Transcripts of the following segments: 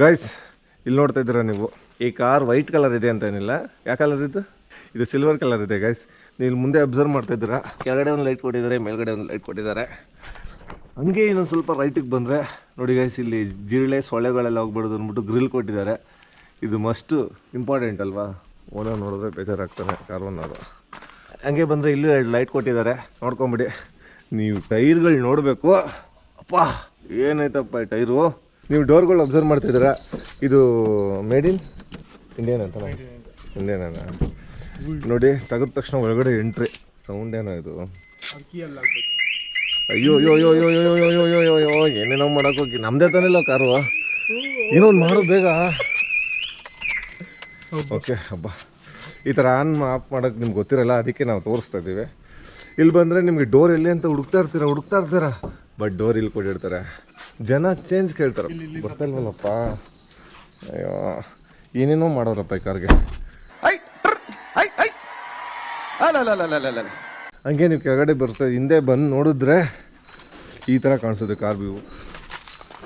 Guys ಇಲ್ಲಿ ನೋಡ್ತಾ ಇದ್ದೀರಾ ನೀವು? ಈ ಕಾರ್ ವೈಟ್ ಕಲರ್ ಇದೆ ಅಂತ ಏನಿಲ್ಲ. ಯಾವ ಕಲರ್ ಇದು ಇದು ಸಿಲ್ವರ್ ಕಲರ್ ಇದೆ ಗೈಸ್ ನೀವು ಮುಂದೆ ಅಬ್ಸರ್ವ್ ಮಾಡ್ತಾ ಇದ್ದೀರಾ? ಕೆಳಗಡೆ ಒಂದು ಲೈಟ್ ಕೊಟ್ಟಿದ್ದಾರೆ, ಮೇಲ್ಗಡೆ ಒಂದು ಲೈಟ್ ಕೊಟ್ಟಿದ್ದಾರೆ. ಹಂಗೆ ಇನ್ನೊಂದು ಸ್ವಲ್ಪ ರೈಟಿಗೆ ಬಂದರೆ, ನೋಡಿ ಗೈಸ್ ಇಲ್ಲಿ ಜಿರಳೆ ಸೊಳ್ಳೆಗಳೆಲ್ಲ ಹೋಗ್ಬಾರ್ದು ಅಂದ್ಬಿಟ್ಟು ಗ್ರಿಲ್ ಕೊಟ್ಟಿದ್ದಾರೆ. ಇದು ಮಸ್ಟು ಇಂಪಾರ್ಟೆಂಟ್ ಅಲ್ವಾ? ಓನರ್ ನೋಡಿದ್ರೆ ಬೇಜಾರಾಗ್ತಾನೆ ಕಾರ್ ಓನರು ಹಂಗೆ ಬಂದರೆ ಇಲ್ಲೂ ಎರಡು ಲೈಟ್ ಕೊಟ್ಟಿದ್ದಾರೆ. ನೋಡ್ಕೊಂಬಿಡಿ. ನೀವು ಟೈರ್ಗಳು ನೋಡಬೇಕು. ಅಪ್ಪ, ಏನಾಯ್ತಪ್ಪ ಈ ಟೈರು ನೀವು ಡೋರ್ಗಳು ಅಬ್ಸರ್ವ್ ಮಾಡ್ತಿದ್ದೀರಾ ಇದು ಮೇಡ್ ಇನ್ ಇಂಡಿಯನ್ ಅಂತ ಇಂಡಿಯನ್ ನೋಡಿ ತೆಗೆದ ತಕ್ಷಣ ಒಳಗಡೆ ಎಂಟ್ರಿ ಸೌಂಡ್ ಏನೋ ಇದು ಅಯ್ಯೋ ಅಯ್ಯೋ ಅಯ್ಯೋ ಅಯ್ಯೋ ಅಯ್ಯೋ ಅಯ್ಯೋ ಅಯ್ಯೋ ಅಯ್ಯೋ ಏನೇನೋ ಮಾಡೋಕೆ ಹೋಗಿ ನಮ್ದೇ ತಾನಿಲ್ಲ ಕಾರು ಏನೋ ಒಂದು ಮಾಡು ಬೇಗ ಓಕೆ ಹಬ್ಬ ಈ ಥರ ಆನ್ ಆಫ್ ಮಾಡೋಕ್ಕೆ ನಿಮ್ಗೆ ಗೊತ್ತಿರಲ್ಲ ಅದಕ್ಕೆ ನಾವು ತೋರಿಸ್ತಾ ಇದ್ದೀವಿ ಇಲ್ಲಿ ಬಂದರೆ ನಿಮಗೆ ಡೋರ್ ಎಲ್ಲಿ ಅಂತ ಹುಡುಕ್ತಾ ಇರ್ತೀರಾ ಹುಡುಕ್ತಾ ಇರ್ತೀರಾ ಬಟ್ ಡೋರ್ ಇಲ್ಲಿ ಕೊಟ್ಟಿರ್ತಾರೆ ಜನ ಚೇಂಜ್ ಕೇಳ್ತಾರೆ. ಬರ್ತಾ ಇಲ್ವಲ್ಲಪ್ಪ? ಅಯ್ಯೋ ಏನೇನೋ ಮಾಡೋರಪ್ಪ ಈ ಕಾರ್ಗೆ? ಹಂಗೆ ನೀವು ಕೆಳಗಡೆ ಬರ್ತಾ ಹಿಂದೆ ಬಂದು ನೋಡಿದ್ರೆ ಈ ಥರ ಕಾಣಿಸುತ್ತೆ ಕಾರ್ ವ್ಯೂ.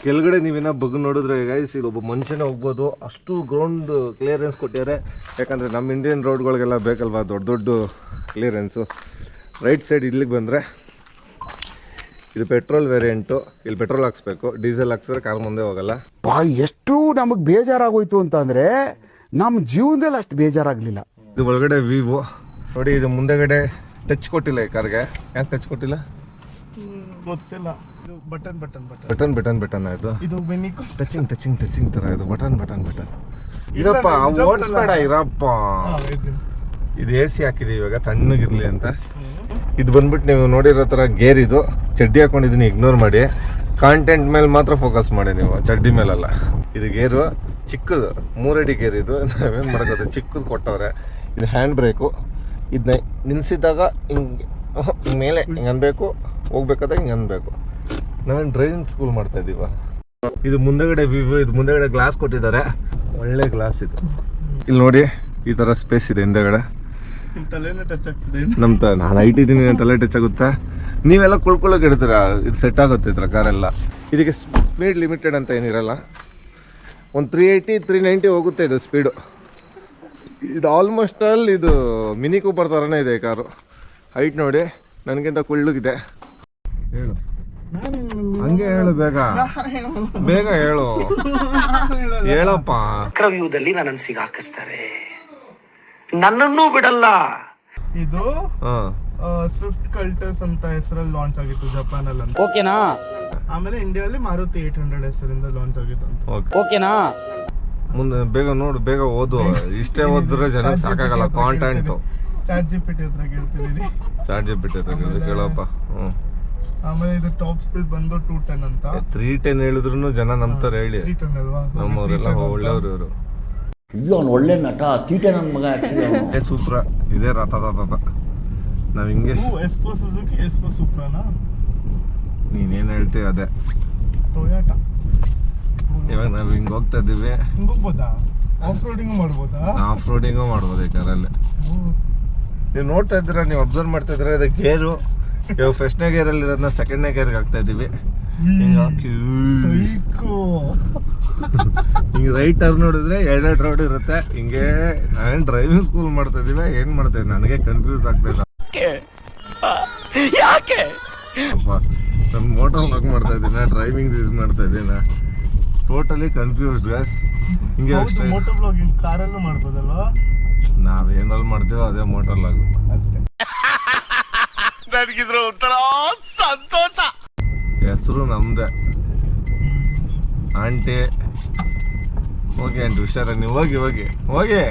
ಕೆಳಗಡೆ ನೀವೇನ ಬಗ್ ನೋಡಿದ್ರೆ ಗೈಸ್ ಇಲ್ಲಿ ಒಬ್ಬ ಮನುಷ್ಯನೇ ಹೋಗ್ಬೋದು. ಅಷ್ಟು ಗ್ರೌಂಡ್ ಕ್ಲಿಯರೆನ್ಸ್ ಕೊಟ್ಟಿದ್ದಾರೆ. ಯಾಕಂದರೆ ನಮ್ಮ ಇಂಡಿಯನ್ ರೋಡ್ಗಳಿಗೆಲ್ಲ ಬೇಕಲ್ವಾ? ದೊಡ್ಡ ದೊಡ್ಡ ಕ್ಲಿಯರೆನ್ಸು ರೈಟ್ ಸೈಡ್ ಇಲ್ಲಿಗೆ ಬಂದರೆ ಇದು ಪೆಟ್ರೋಲ್ ವೇರಿಯಂಟು ಇಲ್ಲಿ ಪೆಟ್ರೋಲ್ ಹಾಕ್ಸ್ಬೇಕು ಡೀಸೆಲ್ ಹಾಕ್ಸಿದ್ರೆ ಕಾರ್ ಮುಂದೆ ಹೋಗಲ್ಲ. ಬಾ ಎಷ್ಟು ನಮಗ್ ಬೇಜಾರಾಗೋಯ್ತು ಅಂತಂದ್ರೆ ನಮ್ಮ ಜೀವನದಲ್ಲಿ ಅಷ್ಟು ಬೇಜಾರಾಗ್ಲಿಲ್ಲ. ಇದು ಒಳಗಡೆ ವಿವೋ ನೋಡಿ ಇದು ಮುಂದೆಗಡೆ ಟಚ್ ಕೊಟ್ಟಿಲ್ಲ ಈ ಕಾರ್ಗೆ ಯಾಕೆ ಟಚ್ ಕೊಟ್ಟಿಲ್ಲ? ಗೊತ್ತಿಲ್ಲ. ಇದು button button button button button button ಇದು? ಇದು ಟಚಿಂಗ್ ಟಚಿಂಗ್ ಟಚಿಂಗ್ ತರ ಇದು. ಬಟನ್ ಬಟನ್ ಬಟನ್ ಇರಪ್ಪ ಓಡಿಸ್ಬೇಡ ಇರಪ್ಪ. ಇದು ಎ ಸಿ ಹಾಕಿದೀವಿ ಇವಾಗ ತಣ್ಣಗಿರ್ಲಿ ಅಂತ. ಇದು ಬಂದ್ಬಿಟ್ಟು ನೀವು ನೋಡಿರೋ ಥರ ಗೇರ್ ಇದು. ಚಡ್ಡಿ ಹಾಕೊಂಡಿದ್ದೀನಿ ಇಗ್ನೋರ್ ಮಾಡಿ. ಕಾಂಟೆಂಟ್ ಮೇಲೆ ಮಾತ್ರ ಫೋಕಸ್ ಮಾಡಿ ನೀವು, ಚಡ್ಡಿ ಮೇಲಲ್ಲ. ಇದು ಗೇರು, ಚಿಕ್ಕದು, ಮೂರಡಿ ಗೇರ್ ಇದು. ನಾವೇನು ಮಾಡೋದು ಚಿಕ್ಕದು ಕೊಟ್ಟವ್ರೆ. ಇದು ಹ್ಯಾಂಡ್ ಬ್ರೇಕು ಇದನ್ನ ನಿಲ್ಲಿಸಿದಾಗ ಹಿಂಗೆ ಮೇಲೆ ಹಿಂಗೆ ಅನ್ಬೇಕು ಹೋಗ್ಬೇಕಾದಾಗ ಹಿಂಗೆ ಅನ್ಬೇಕು. ನಾವೇನು ಡ್ರೈವಿಂಗ್ ಸ್ಕೂಲ್ ಮಾಡ್ತಾ ಇದೀವ? ಇದು ಮುಂದೆಗಡೆ ವಿವೋ ಇದು ಮುಂದೆಗಡೆ ಗ್ಲಾಸ್ ಕೊಟ್ಟಿದ್ದಾರೆ. ಒಳ್ಳೆ ಗ್ಲಾಸ್ ಇದು. ಇಲ್ಲಿ ನೋಡಿ, ಈ ಥರ ಸ್ಪೇಸ್ ಇದೆ ಹಿಂದಗಡೆ. ನಿಮ್ ನಮ್ಮ ತ ನಾನು ಹೈಟ್ ಇದ್ದೀನಿ ನನ್ನ ತಲೆ ಟಚ್ ಆಗುತ್ತಾ? ನೀವೆಲ್ಲ ಕುಳ್ಕೊಳ್ಳೋಕೆ ಇಡ್ತೀರಾ? ಇದು ಸೆಟ್ ಆಗುತ್ತೆ ಇದ್ರ ಕಾರೆಲ್ಲ ಇದಕ್ಕೆ ಸ್ಪೀಡ್ ಲಿಮಿಟೆಡ್ ಅಂತ ಏನಿರಲ್ಲ. ಒಂದು ತ್ರೀ ಏಯ್ಟಿ ತ್ರೀ ನೈಂಟಿ ಹೋಗುತ್ತೆ ಇದು ಸ್ಪೀಡು ಇದು ಆಲ್ಮೋಸ್ಟ್ ಆಲ್ ಇದು ಮಿನಿ ಕೂಪರ್ ಥರನೇ ಇದೆ ಈ ಕಾರು ಹೈಟ್ ನೋಡಿ ನನಗಿಂತ ಕುಳ್ಳಗಿದೆ. ಹೇಳು. ಹಂಗೆ ಹೇಳು ಬೇಗ. ಬೇಗ ಹೇಳು. ಹೇಳಪ್ಪ. ಚಕ್ರವ್ಯೂಹದಲ್ಲಿ ಸಿಗ ಸಿಗಾಕಿಸ್ತಾರೆ. ನನ್ನನ್ನೂ ಬಿಡಲ್ಲ. ಇದು ಹಾಂ. ಸ್ವಿಫ್ಟ್ ಕಲ್ಟರ್ಸ್ ಅಂತ ಹೆಸರಲ್ಲಿ ಲಾಂಚ್ ಆಗಿತ್ತು ಜಪಾನ್ ಅಲ್ಲಿ ಅಂತ ಓಕೆನಾ? ಆಮೇಲೆ ಇಂಡಿಯಾದಲ್ಲಿ ಮಾರುತಿ ಏಟ್ ಹಂಡ್ರೆಡ್ ಹೆಸರಿಂದ ಲಾಂಚ್ ಆಗಿತ್ತು ಅಂತ. ಓಕೆ. ಓಕೆನಾ? ಮುಂದೆ ಬೇಗ ನೋಡು ಬೇಗ ಓದು ಇಷ್ಟೇ ಓದಿದ್ರೆ ಜನ ಸಾಕಾಗಲ್ಲ ಕಾಂಟೆಂಟ್ ಚಾಟ್ ಜಿ ಹತ್ರ ಟಿ ಹತ್ರ ಕೇಳ್ತಿದ್ದೀನಿ ಚಾರ್ಜ್ ಬಿಟ್ಟಿದೆ ಕೇಳಪ್ಪ. ಹ್ಞೂ. ಆಮೇಲೆ ಇದು ಟಾಪ್ ಸ್ಪೀಡ್ ಬಂದು ಟೂ ಟೆನ್ ಅಂತ. ತ್ರೀ ಟೆನ್ ಹೇಳಿದ್ರು ಜನ ನಂಬ್ತಾರೆ ಹೇಳಿ. ನಮ್ಮವರೆಲ್ಲ ಒಳ್ಳೆಯವರು ಇವರು. ಅಯ್ಯೋ ಅವ್ನು ಒಳ್ಳೆ ನಟ ತೀಟೆ ನನ್ನ ಮಗ ಇದೇ ಸೂತ್ರ ಇದೇ ರಥ ನಾವ್ ನಾವು ಹಿಂಗೆ ಎಸ್ಪೋ ಸುಜುಕಿ ಎಸ್ಪೋ ಸೂಪ್ರಾನಾ? ನೀನೇನು ಹೇಳ್ತೀವಿ ಅದೇ. ಟೊಯಾಟ. ಇವಾಗ ನಾವು ಹಿಂಗೆ ಹೋಗ್ತಾ ಇದ್ದೀವಿ. ಹಿಂಗ್ ಹೋಗ್ಬೋದಾ? ಆಫ್ ರೋಡಿಂಗ್ ಮಾಡ್ಬೋದಾ? ಆಫ್ ರೋಡಿಂಗು ಮಾಡ್ಬೋದು ಈ ಕಾರಲ್ಲಿ. ನೀವು ನೋಡ್ತಾ ಇದ್ದೀರಾ ನೀವು ಅಬ್ಸರ್ವ್ ಮಾಡ್ತಾ ಇದ್ದೀರಾ ಇದು ಗೇರು. ಇವಾಗ ಫಸ್ಟ್ನೇ ಅಲ್ಲಿ ಇರೋದನ್ನ ಸೆಕೆಂಡ್ನೇ ಗೇರ್ಗೆ ಹಾಕ್ತಾ ಇದ್ದೀವಿ. ಹಿಂಗೆ ಹಾಕಿ ಸೈಕೋ. ಹಿಂಗೆ ರೈಟ್ ಟರ್ನ್ ನೋಡಿದ್ರೆ ಎರಡೆರಡು ರೋಡ್ ಇರುತ್ತೆ. ಹಿಂಗೆ ನಾನೇನ್ ಡ್ರೈವಿಂಗ್ ಸ್ಕೂಲ್ ಮಾಡ್ತಾ ಇದೀವಿ ಏನ್ ಮಾಡ್ತಾ ಇದ್ದೀವಿ ನನಗೆ ಕನ್ಫ್ಯೂಸ್ ಆಗ್ತಾ ಯಾಕೆ? ನಾನು ಮೋಟರ್ ಲಾಕ್ ಮಾಡ್ತಾ ಇದ್ದೀನ? ಡ್ರೈವಿಂಗ್ ಇದು ಮಾಡ್ತಾ ಇದ್ದೀನ? ಟೋಟಲಿ ಕನ್ಫ್ಯೂಸ್ಡ್ ಗಸ್ ಹಿಂಗೆ ಮೋಟರ್ ಮೋಟೋ ಬ್ಲಾಗಿಂಗ್ ಕಾರಲ್ಲೂ ಮಾಡ್ಬೋದಲ್ವಾ? ನಾವೇನಲ್ಲಿ ಮಾಡ್ತೀವೋ ಅದೇ ಮೋಟರ್ ಲಾಕ್ ಅಷ್ಟೇ. ಹೆಸರು ನಮ್ದೆ. ಆಂಟಿ ಹೋಗಿ ಆಂಟಿ ಹುಷಾರ ನೀವು ಹೋಗಿ ಹೋಗಿ ಹೋಗಿ.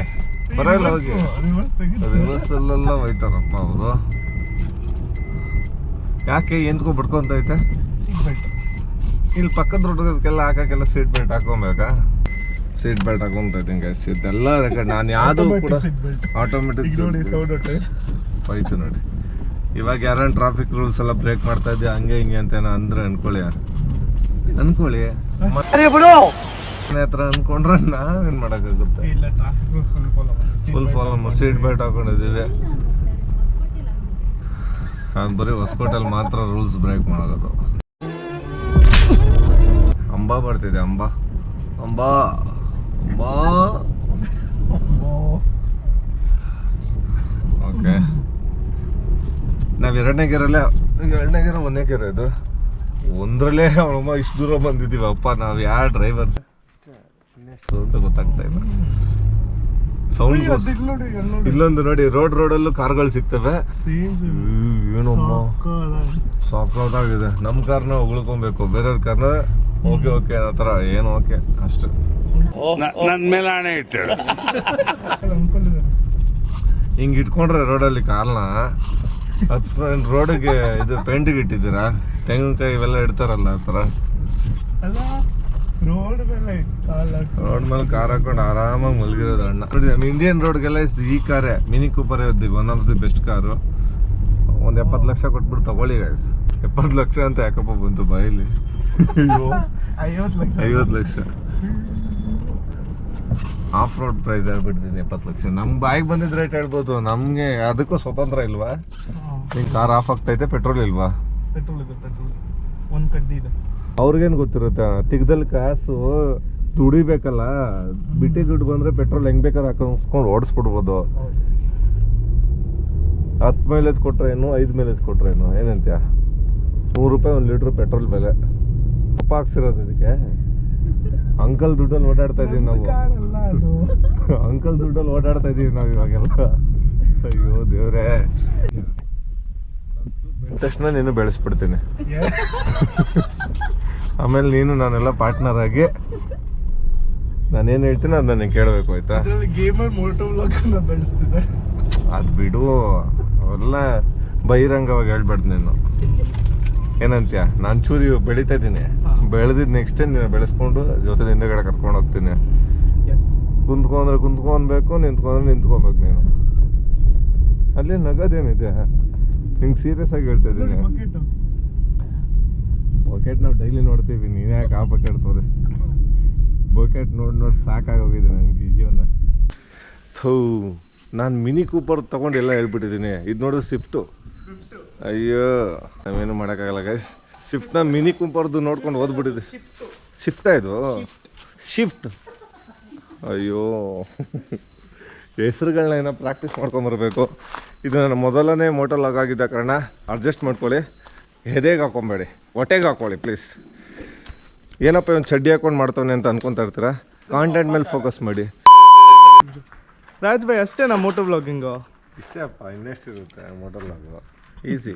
ಬರಲ್ಲ ಹೋಗಿ. ರಿವರ್ಸಲ್ಲೆಲ್ಲ ಹೋಯ್ತಾರಪ್ಪ ಅವರು. ಯಾಕೆ ಎಂದ್ಕೊ ಬಿಡ್ಕೊಂತ ಐತೆ ಸೀಟ್ ಬೆಲ್ಟ್ ಇಲ್ಲಿ ಪಕ್ಕದ ರೋಡ್ಗೆಲ್ಲ ಹಾಕಕ್ಕೆಲ್ಲ ಸೀಟ್ ಬೆಲ್ಟ್ ಹಾಕೊಬೇಕಾ? ಸೀಟ್ ಬೆಲ್ಟ್ ಹಾಕೊಂತ ಇದ್ದೀನಿ ಗೈಸ್ ಇದೆಲ್ಲ ರೆಕಾರ್ಡ್ ನಾನು ಯಾವುದು ಕೂಡ ಆಟೋಮೆಟಿಕ್ ನೋಡಿ ಸೌಂಡ್ ಹೊಟ್ಟೆ. ಹೋಯ್ತು ನೋಡಿ. ಇವಾಗ ಯಾರನ್ನ ಟ್ರಾಫಿಕ್ ರೂಲ್ಸ್ ಎಲ್ಲ ಬ್ರೇಕ್ ಮಾಡ್ತಾ ಇದ್ದೀಯಾ ಹಂಗೆ ಹಿಂಗೆ ಅಂತ ಏನೋ ಅಂದ್ರೆ ಅನ್ಕೊಳ್ಳಿ ಅನ್ಕೊಳ್ಳಿ. ಮನೆ ಹತ್ರ ಅನ್ಕೊಂಡ್ರೆ ನಾವೇನು ಮಾಡೋಕ್ಕಾಗುತ್ತೆ? ಫುಲ್ ಫಾಲೋ ಸೀಟ್ ಬೆಲ್ಟ್ ಹಾಕೊಂಡಿದ್ದೀವಿ. ಅದು ಬರೀ ಹೊಸಕೋಟೆಲ್ ಮಾತ್ರ ರೂಲ್ಸ್ ಬ್ರೇಕ್ ಮಾಡೋದು. ಅಂಬಾ ಬರ್ತಿದೆ ಅಂಬಾ. ಅಂಬಾ. ಅಂಬಾ. ಓಕೆ ನಾವು ಎರಡನೇ ಗೆರಲ್ಲೇ ಎರಡನೇ ಗೆರ ಒಂದನೇ ಗೆರ ಇದು. ಒಂದ್ರಲ್ಲೇ ಅವಳಮ್ಮ ಇಷ್ಟು ದೂರ ಬಂದಿದ್ದೀವಿ. ಅಪ್ಪ ನಾವು ಯಾರು ಡ್ರೈವರ್ ಅಂತ ಗೊತ್ತಾಗ್ತಾ ಇಲ್ಲ. ಸೌಂಡ್ ಇಲ್ಲೊಂದು ನೋಡಿ ರೋಡ್ ರೋಡಲ್ಲೂ ಕಾರ್ಗಳು ಸಿಗ್ತವೆ. ಏನಮ್ಮ? ಸಾಕಾಗಿದೆ. ನಮ್ಮ ಕಾರ್ನ ಉಳ್ಕೊಬೇಕು ಬೇರೆಯವ್ರ ಕಾರ್ನ ಓಕೆ ಓಕೆ ಆ ಥರ. ಏನು ಓಕೆ? ಅಷ್ಟು. ನನ್ನ ಮೇಲೆ ಅಂಕಲ್ ಇದ್ದಾರೆ ಹಿಂಗೆ ಇಟ್ಕೊಂಡ್ರೆ ರೋಡಲ್ಲಿ ಕಾರ್ನ ಹಚ್ಕೊಂಡು ರೋಡಿಗೆ ಇದು ಪೇಂಟಿಗೆ ಇಟ್ಟಿದ್ದೀರಾ? ತೆಂಗಿನಕಾಯಿ ಇವೆಲ್ಲ ಇಡ್ತಾರಲ್ಲ ಆ ಥರ? ರೋಡ್ ಮೇಲೆ ರೋಡ್ ಕಾರ್ ಹಾಕೊಂಡು ಆರಾಮಾಗಿ ಮಲಗಿರೋದು ಅಣ್ಣ. ನೋಡಿ ನಮ್ಮ ಇಂಡಿಯನ್ ರೋಡ್ಗೆಲ್ಲ ಈ ಕಾರೇ Mini Cooper one of the best car ಒಂದು ಎಪ್ಪತ್ತು ಲಕ್ಷ ಕೊಟ್ಬಿಟ್ಟು ತಗೊಳ್ಳಿ ಗಾಯ್ಸ್ ಎಪ್ಪತ್ತು ಲಕ್ಷ ಅಂತ ಯಾಕಪ್ಪ ಬಂತು ಬಾಯಲ್ಲಿ? ಅಯ್ಯೋ ಐವತ್ತು ಲಕ್ಷ. ಐವತ್ತು ಲಕ್ಷ. ಆಫ್ ರೋಡ್ ಪ್ರೈಸ್ ಹೇಳ್ಬಿಟ್ಟಿದ್ದೀನಿ ಎಪ್ಪತ್ತು ಲಕ್ಷ. ನಮ್ಮ ಬಾಯಿಗೆ ಬಂದಿದ್ದ ರೇಟ್ ಹೇಳ್ಬೋದು. ನಮಗೆ ಅದಕ್ಕೂ ಸ್ವತಂತ್ರ ಇಲ್ವಾ? ನಿಂಗೆ ಕಾರ್ ಆಫ್ ಆಗ್ತೈತೆ ಪೆಟ್ರೋಲ್ ಇಲ್ವಾ? ಪೆಟ್ರೋಲ್ ಇದೆ ಪೆಟ್ರೋಲ್ ಒಂದು ಕಡ್ಡಿ ಇದೆ. ಅವ್ರಿಗೇನು ಗೊತ್ತಿರುತ್ತೆ? ತೆಗ್ದಲ್ಲಿ ಕಾಸು ದುಡಿಬೇಕಲ್ಲ. ಬಿಟ್ಟಿ ದುಡ್ಡು ಬಂದ್ರೆ ಪೆಟ್ರೋಲ್ ಹೆಂಗ್ ಬೇಕಾದ್ರೆ ಹಾಕೊಂಡು ಓಡಿಸ್ಬಿಡ್ಬೋದು. ಹತ್ತು ಮೈಲೇಜ್ ಕೊಟ್ರೇನು ಐದು ಮೈಲೇಜ್ ಕೊಟ್ರೇನು ಏನಂತ್ಯ? ನೂರು ರೂಪಾಯಿ ಒಂದು ಲೀಟ್ರ್ ಪೆಟ್ರೋಲ್ ಬೆಲೆ. ಅಪ್ಪ ಹಾಕ್ಸಿರೋದು ಇದಕ್ಕೆ? ಅಂಕಲ್ ದುಡ್ಡಲ್ಲಿ ಓಡಾಡ್ತಾ ಇದೀವಿ ನಾವು. ಅಂಕಲ್ ದುಡ್ಡಲ್ಲಿ ಓಡಾಡ್ತಾ ಇದೀವಿ ನಾವು ಇವಾಗೆಲ್ಲ. ಅಯ್ಯೋ ದೇವ್ರೇ. ತಕ್ಷಣ ನೀನು ಬೆಳೆಸ್ಬಿಡ್ತೀನಿ. ಆಮೇಲೆ ನೀನು ನಾನೆಲ್ಲ ಪಾರ್ಟ್ನರ್ ಆಗಿ ನಾನೇನು ಹೇಳ್ತೀನಿ ಅದು ನನಗೆ ಕೇಳಬೇಕು ಆಯ್ತಾ? ಗೇಮರ್ ಮೋಟೋ ಅದು ಬಿಡು. ಅವೆಲ್ಲ ಬಹಿರಂಗವಾಗಿ ಹೇಳ್ಬಾರ್ದು ನೀನು. ಏನಂತ್ಯ? ನಾನು ಚೂರಿ ಬೆಳಿತಾ ಇದ್ದೀನಿ. ಬೆಳೆದಿದ್ದು ನೆಕ್ಸ್ಟ್ ನೀನು ಬೆಳೆಸ್ಕೊಂಡು ಜೊತೆ ಹಿಂದೆಗಡೆ ಕರ್ಕೊಂಡು ಹೋಗ್ತೀನಿ? ಕುಂತ್ಕೊಂಡ್ರೆ ಕುಂತ್ಕೊಬೇಕು ನಿಂತ್ಕೊಂಡ್ರೆ ನಿಂತ್ಕೊಬೇಕು ನೀನು. ಅಲ್ಲಿ ನಗದೇನಿದೆ ನಿಂಗೆ ಸೀರಿಯಸ್ ಆಗಿ ಹೇಳ್ತಾ ಇದ್ದೀನಿ. ಬಕೆಟ್ ನಾವು ಡೈಲಿ ನೋಡ್ತೀವಿ ನೀನು ಯಾಕೆ ಆ ಬಕೆಟ್ ತೋರಿಸ್ತೀನಿ ಬಕೆಟ್ ನೋಡಿ ನೋಡಿ ಸಾಕಾಗೋಗಿದೆ ನನಗೆ ಜೀವನ. ಥೂ ನಾನು ಮಿನಿ ಕೂಪರ್ ತೊಗೊಂಡು ಎಲ್ಲ ಹೇಳ್ಬಿಟ್ಟಿದ್ದೀನಿ. ಇದು ನೋಡಿದ್ರೆ ಸ್ವಿಫ್ಟು ಅಯ್ಯೋ ನಾವೇನು ಮಾಡೋಕ್ಕಾಗಲ್ಲ ಗೈಸ್ ಸ್ವಿಫ್ಟ್ನ ಮಿನಿ ಕುಂಪರ್ದು ನೋಡ್ಕೊಂಡು ಓದ್ಬಿಟ್ಟಿದೆ ಶಿಫ್ಟ್ ಇದು? ಶಿಫ್ಟ್. ಅಯ್ಯೋ. ಹೆಸರುಗಳನ್ನ ಏನೋ ಪ್ರಾಕ್ಟೀಸ್ ಮಾಡ್ಕೊಂಬರ್ಬೇಕು ಇದು ನನ್ನ ಮೊದಲನೇ ಮೋಟೋ ಲಾಗ್ ಆಗಿದ್ದ ಕಾರಣ ಅಡ್ಜಸ್ಟ್ ಮಾಡ್ಕೊಳ್ಳಿ. ಎದೆಗೆ ಹಾಕೊಂಬೇಡಿ. ಹೊಟ್ಟೆಗೆ ಹಾಕೊಳ್ಳಿ ಪ್ಲೀಸ್. ಏನಪ್ಪ ಒಂದು ಚಡ್ಡಿ ಹಾಕೊಂಡು ಮಾಡ್ತವನೆ ಅಂತ ಅನ್ಕೊಂತಾ ಇರ್ತೀರಾ? ಕಾಂಟೆಂಟ್ ಮೇಲೆ ಫೋಕಸ್ ಮಾಡಿ. ರಾಜ್ ಭಾಯ್ ಅಷ್ಟೇನಾ ಮೋಟೋ ಬ್ಲಾಗಿಂಗು ಇಷ್ಟೇ ಅಪ್ಪ ಇನ್ನೆಷ್ಟಿರುತ್ತೆ ಮೋಟೋ ಲಾಗು ಈಸಿ